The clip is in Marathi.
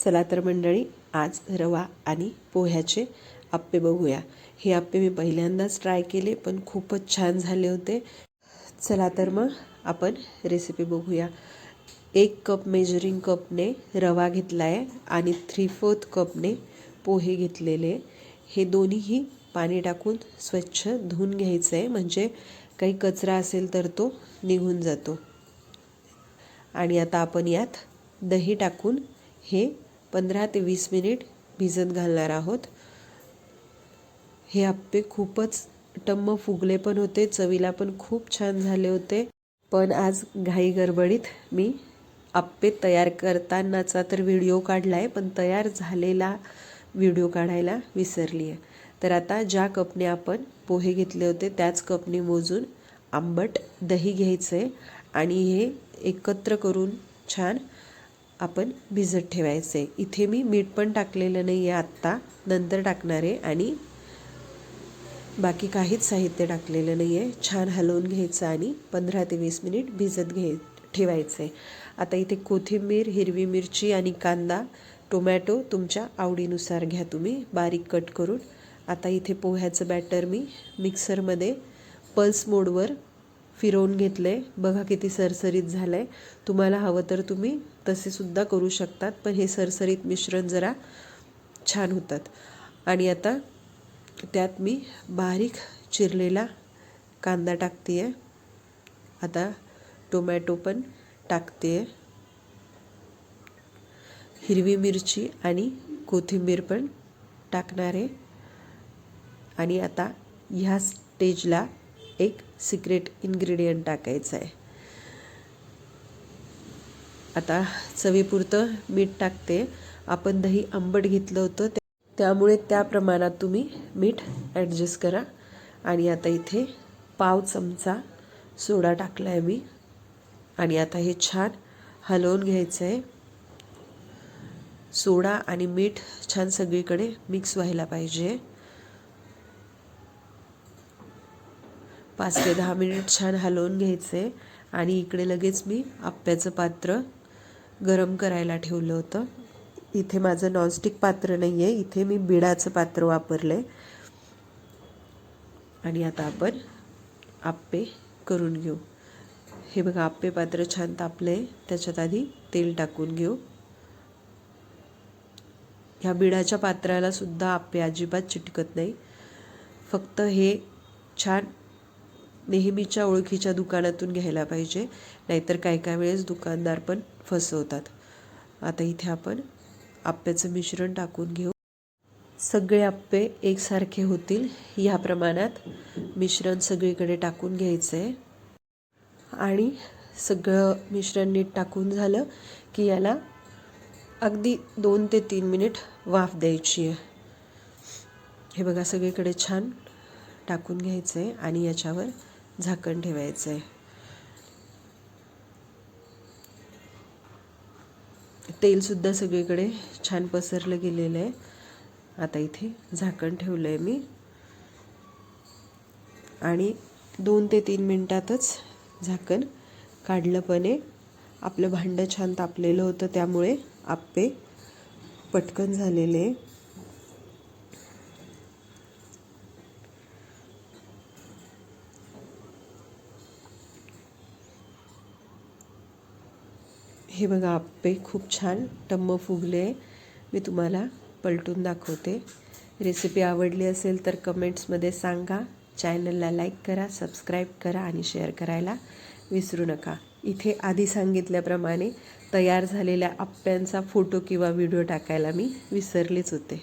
चला तर मंडळी आज रवा आणि पोह्याचे आप्पे बघूया. हे आप्पे मी पहिल्यांदाच ट्राय केले पण खूपच छान झाले होते. चला तर मग आपण रेसिपी बघूया. एक कप मेजरिंग कपने रवा घेतला आहे आणि थ्री फोर्थ कपने पोहे घेतलेले. हे दोन्हीही पाणी टाकून स्वच्छ धुवून घ्यायचं आहे म्हणजे काही कचरा असेल तर तो निघून जातो. आणि आता आपण यात दही टाकून हे पंधरा ते वीस मिनिट भिजत घालणार आहोत. हे आप्पे खूपच टम्म फुगले पण होते चवीला पण खूप छान झाले होते. पण आज घाई गडबडीत मी आप्पे तयार करतानाचा तर व्हिडिओ काढला आहे पण तयार झालेला व्हिडिओ काढायला विसरली आहे तर आता ज्या कपने आपण पोहे घेतले होते त्याच कपने मोजून आंबट दही घ्यायचं आहे आणि हे एकत्र करून छान आपण भिजत ठेवायचं आहे इथे मी मीठ पण टाकलेलं नाही आहे आत्ता. नंतर टाकणार आहे आणि बाकी काहीच साहित्य टाकलेलं नाही आहे छान हलवून घ्यायचं आणि पंधरा ते वीस मिनिट भिजत घे ठेवायचं आहे आता इथे कोथिंबीर हिरवी मिरची आणि कांदा टोमॅटो तुमच्या आवडीनुसार घ्या तुम्ही. बारीक कट करून. आता इथे पोह्याचं बॅटर मी मिक्सरमध्ये पल्स मोडवर फिरवून घेतलं आहे बघा किती सरसरीत झालं आहे तुम्हाला हवं तर तुम्ही तसेसुद्धा करू शकतात पण हे सरसरीत मिश्रण जरा छान होतात. आणि आता त्यात मी बारीक चिरलेला कांदा टाकते आहे आता टोमॅटो पण टाकते आहे हिरवी मिरची आणि कोथिंबीर पण टाकणार आहे. आणि आता ह्या स्टेजला एक सिक्रेट इन्ग्रेडियंट टाकायचं आहे. आता चवीपुरतं मीठ टाकते. आपण दही आंबट घेतलं होतं त्यामुळे त्या प्रमाणात तुम्ही मीठ ॲडजस्ट करा. आणि आता इथे पाव चमचा सोडा टाकला आहे मी. आणि आता हे छान हलवून घ्यायचं आहे सोडा आणि मीठ छान सगळीकडे मिक्स व्हायला पाहिजे. पाच ते दहा मिनिट छान हलवून घ्यायचं आहे आणि इकडे लगेच मी आप्याचं पात्र गरम करायला ठेवलं होतं. इथे माझं नॉनस्टिक पात्र नाही आहे इथे मी बिडाचं पात्र वापरलं आहे आणि आता आपण आप्पे करून घेऊ. हे बघा आप्पे पात्र छान तापलं आहे त्याच्यात आधी तेल टाकून घेऊ. ह्या बिडाच्या पात्राला सुद्धा आप्पे अजिबात चिटकत नाही. फक्त हे छान नेहमीच्या ओळखीच्या दुकानातून घ्यायला पाहिजे. नाहीतर काय काय वेळेस दुकानदार पण फसवतात. आता इथे आपण आप्याचं मिश्रण टाकून घेऊ. सगळे आप्पे एकसारखे होतील. ह्या प्रमाणात मिश्रण सगळीकडे टाकून घ्यायचं आहे आणि सगळं मिश्रण नीट टाकून झालं की याला अगदी दोन ते तीन मिनिट वाफ द्यायची आहे. हे बघा सगळीकडे छान टाकून घ्यायचं आहे आणि याच्यावर झाकण ठेवायचं आहे तेलसुद्धा सगळीकडे छान पसरलं गेलेलं आहे आता इथे झाकण ठेवलं आहे मी. आणि दोन ते तीन मिनटातच झाकण काढलं पण. आहे आपलं भांडं छान तापलेलं होतं त्यामुळे आप्पे पटकन झालेले. हे बघा आप्पे खूप छान टम्म फुगले. मी तुम्हाला पलटून दाखवते. रेसिपी आवडली असेल तर कमेंट्समध्ये सांगा. चॅनलला लाईक करा सबस्क्राईब करा आणि शेअर करायला विसरू नका. इथे आधी सांगितल्याप्रमाणे तयार झालेल्या आप्प्यांचा फोटो किंवा व्हिडिओ टाकायला मी विसरलेच होते.